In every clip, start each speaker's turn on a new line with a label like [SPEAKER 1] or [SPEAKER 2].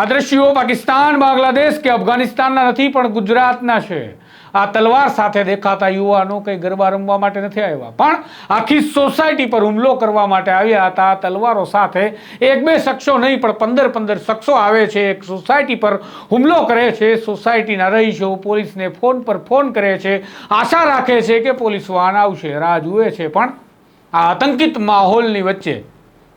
[SPEAKER 1] આ દ્રશ્યો પાકિસ્તાન, બાંગ્લાદેશ કે અફઘાનિસ્તાનના નથી, પણ ગુજરાતના છે. આ તલવાર સાથે દેખાતા યુવાનો કંઈ ગરબા રમવા માટે નથી આવ્યા. પણ આખી સોસાયટી પર હુમલો કરવા માટે આવ્યા હતા. તલવારો સાથે એક બે શખ્સો નહીં, પણ પંદર પંદર શખ્સો આવે છે. એક સોસાયટી પર હુમલો કરે છે. સોસાયટીના રહીશો પોલીસને ફોન પર ફોન કરે છે. આશા રાખે છે કે પોલીસ વાહન આવશે, રાહ જુએ છે. પણ આ આતંકિત માહોલની વચ્ચે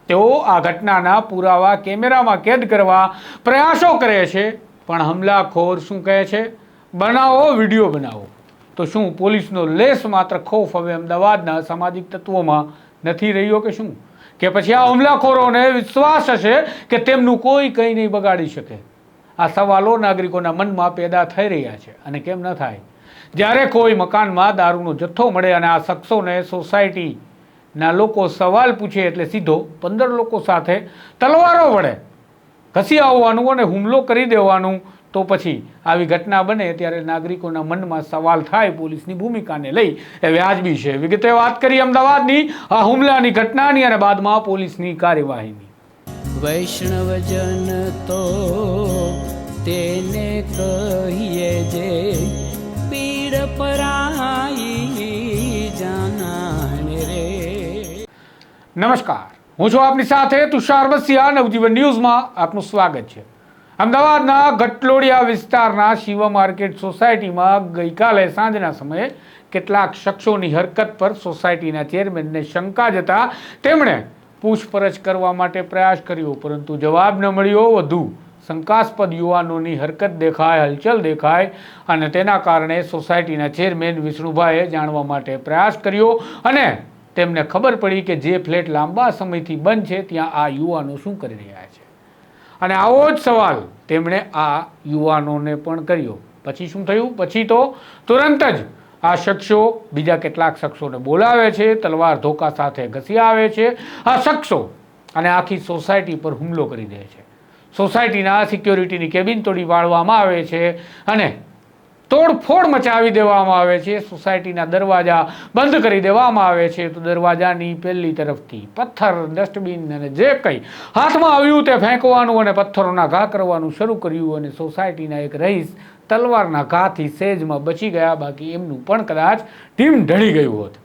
[SPEAKER 1] તેઓ આ ઘટનાના પુરાવા કેમેરામાં કેદ કરવા પ્રયાસો કરે છે, પણ હમલાખોર શું કહે છે? બનાવો, વીડિયો બનાવો. તો શું પોલીસનો લેસ માત્ર ખોફ હવે અમદાવાદના સામાજિક તત્વોમાં નથી રહ્યો કે શું? કે પછી આ હુમલાખોરોને વિશ્વાસ હશે કે તેમનું કોઈ કંઈ નહીં બગાડી શકે? આ સવાલો નાગરિકોના મનમાં પેદા થઈ રહ્યા છે અને કેમ ન થાય? જ્યારે કોઈ મકાનમાં દારૂનો જથ્થો મળે અને આ શખ્સોને સોસાયટીના લોકો સવાલ પૂછે એટલે સીધો પંદર લોકો સાથે તલવારો વડે ઘસી આવવાનું અને હુમલો કરી દેવાનું તો પછી આવી ઘટના બને ત્યારે નાગરિકોના મનમાં સવાલ થાય પોલીસની ભૂમિકાને લઈ. એ વ્યાજબી છે. વિગતે વાત કરી અમદાવાદની, આ હુમલાની ઘટનાની અને બાદમાં પોલીસની કાર્યવાહીની.
[SPEAKER 2] વૈષ્ણવજન તો તેને કહીએ જે
[SPEAKER 1] નમસ્કાર. હું છું આપની સાથે તુષાર બસિયા નવજીવન ન્યૂઝમાં આપનું સ્વાગત છે. અમદાવાદના ગટલોડિયા વિસ્તારના શિવ માર્કેટ સોસાયટીમાં ગઈકાલે સાંજના સમયે કેટલાક શખ્સોની હરકત પર સોસાયટીના ચેરમેનને શંકા જતા તેમણે પૂછપરછ કરવા માટે પ્રયાસ કર્યો, પરંતુ જવાબ ન મળ્યો. વધુ શંકાસ્પદ યુવાનોની હરકત દેખાય, હલચલ દેખાય અને તેના કારણે સોસાયટીના ચેરમેન વિષ્ણુભાઈએ જાણવા માટે પ્રયાસ કર્યો અને તેમને ખબર પડી કે જે ફ્લેટ લાંબા સમયથી બંધ છે, ત્યાં આ યુવાનો શું કરી રહ્યા છે. અને આવો જ સવાલ તેમણે આ યુવાનોને પણ કર્યો. પછી શું થયું? પછી તો તુરંત જ આ શખ્સો બીજા કેટલાક શખ્સોને બોલાવે છે, તલવાર ધોકા સાથે ઘસી આવે છે. આ શખ્સો અને આખી સોસાયટી પર હુમલો કરી દે છે. સોસાયટીના સિક્યોરિટીની કેબિન તોડી વાળવામાં આવે છે અને તોડફોડ મચાવી દેવામાં આવે છે. સોસાયટીના દરવાજા બંધ કરી દેવામાં આવે છે. તો દરવાજાની પહેલી તરફથી પથ્થર, ડસ્ટબિન અને જે કંઈ હાથમાં આવ્યું તે ફેંકવાનું અને પથ્થરોના ઘા કરવાનું શરૂ કર્યું અને સોસાયટીના એક રહીશ તલવારના ઘાથી સેજમાં બચી ગયા. બાકી એમનું પણ કદાચ ટીમ ઢળી ગયું હોત.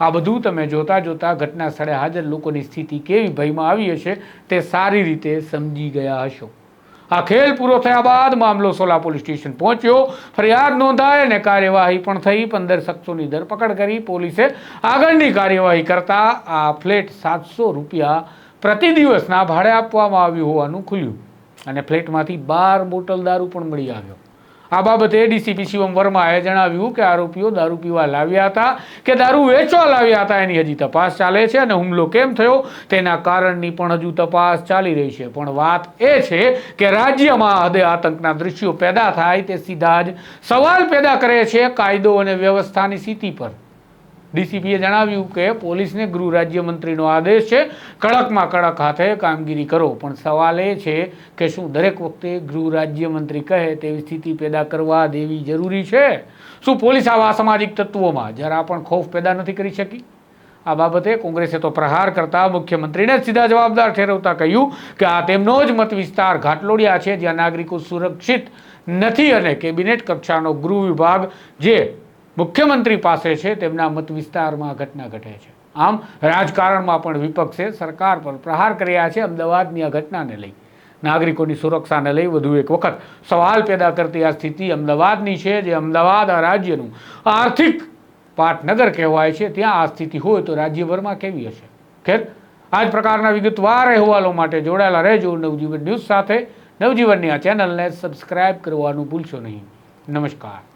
[SPEAKER 1] આ બધું તમે જોતા જોતા ઘટના સ્થળે હાજર લોકોની સ્થિતિ કેવી ભયમાં આવી હશે તે સારી રીતે સમજી ગયા હશો. આ ખેલ પૂરો થયા બાદ મામલો સોલા પોલીસ સ્ટેશન પહોંચ્યો. ફરિયાદ નોંધાય અને કાર્યવાહી પણ થઈ. પંદર શખ્સોની ધરપકડ કરી પોલીસે આગળની કાર્યવાહી કરતા આ ફ્લેટ સાતસો રૂપિયા પ્રતિ દિવસના ભાડે આપવામાં આવ્યું હોવાનું ખુલ્યું. અને ફ્લેટમાંથી બાર બોટલ દારૂ પણ મળી આવ્યો. આ બાબતે ડીસીપી શિવમ વર્માએ જણાવ્યું કે આરોપીઓ દારૂ પીવા લાવ્યા હતા કે દારૂ વેચવા લાવ્યા હતા એની હજી તપાસ ચાલે છે અને હુમલો કેમ થયો તેના કારણની પણ હજુ તપાસ ચાલી રહી છે. પણ વાત એ છે કે રાજ્યમાં હદે આતંકના દૃશ્યો પેદા થાય તે સીધા જ સવાલ પેદા કરે છે કાયદો અને વ્યવસ્થાની સ્થિતિ પર. ડીસીપીએ જણાવ્યું કે પોલીસને ગૃહ રાજ્યમંત્રીનો આદેશ છે. કડકમાં કડક હાથે કામગીરી કરો. પણ સવાલ એ છે કે શું દરેક વખતે ગૃહ રાજ્યમંત્રી કહે તેવી સ્થિતિ પેદા કરવા દેવી જરૂરી છે? શું પોલીસ આવા સામાજિક તત્વોમાં જરા પણ ખોફ પેદા નથી કરી શકી? આ બાબતે કોંગ્રેસે તો પ્રહાર કરતા મુખ્યમંત્રીને સીધા જવાબદાર ઠેરવતા કહ્યું કે આ તેમનો જ મત વિસ્તાર ઘાટલોડિયા છે જ્યાં નાગરિકો સુરક્ષિત નથી અને કેબિનેટ કક્ષાનો ગૃહ વિભાગ જે મુખ્યમંત્રી પાસે છે, તેમના મત વિસ્તારમાં ઘટના ઘટે છે. આમ, રાજકારણમાં પણ વિપક્ષે સરકાર પર પ્રહાર કર્યા છે, અમદાવાદની આ ઘટનાને લઈ. નાગરિકોની સુરક્ષાને લઈ વધુ એક વખત સવાલ પેદા કરતી આ સ્થિતિ અમદાવાદની છે, જે અમદાવાદ આ રાજ્યનું આર્થિક પાટનગર કહેવાય છે. ત્યાં આ સ્થિતિ હોય તો રાજ્યભરમાં કેવી હશે? ખેર આ જ પ્રકારના વિગતવાર અહેવાલો માટે જોડાયેલા રહેજો. નવજીવન ન્યૂઝ સાથે નવજીવનની આ ચેનલને સબસ્ક્રાઇબ કરવાનું ભૂલશો નહીં. નમસ્કાર.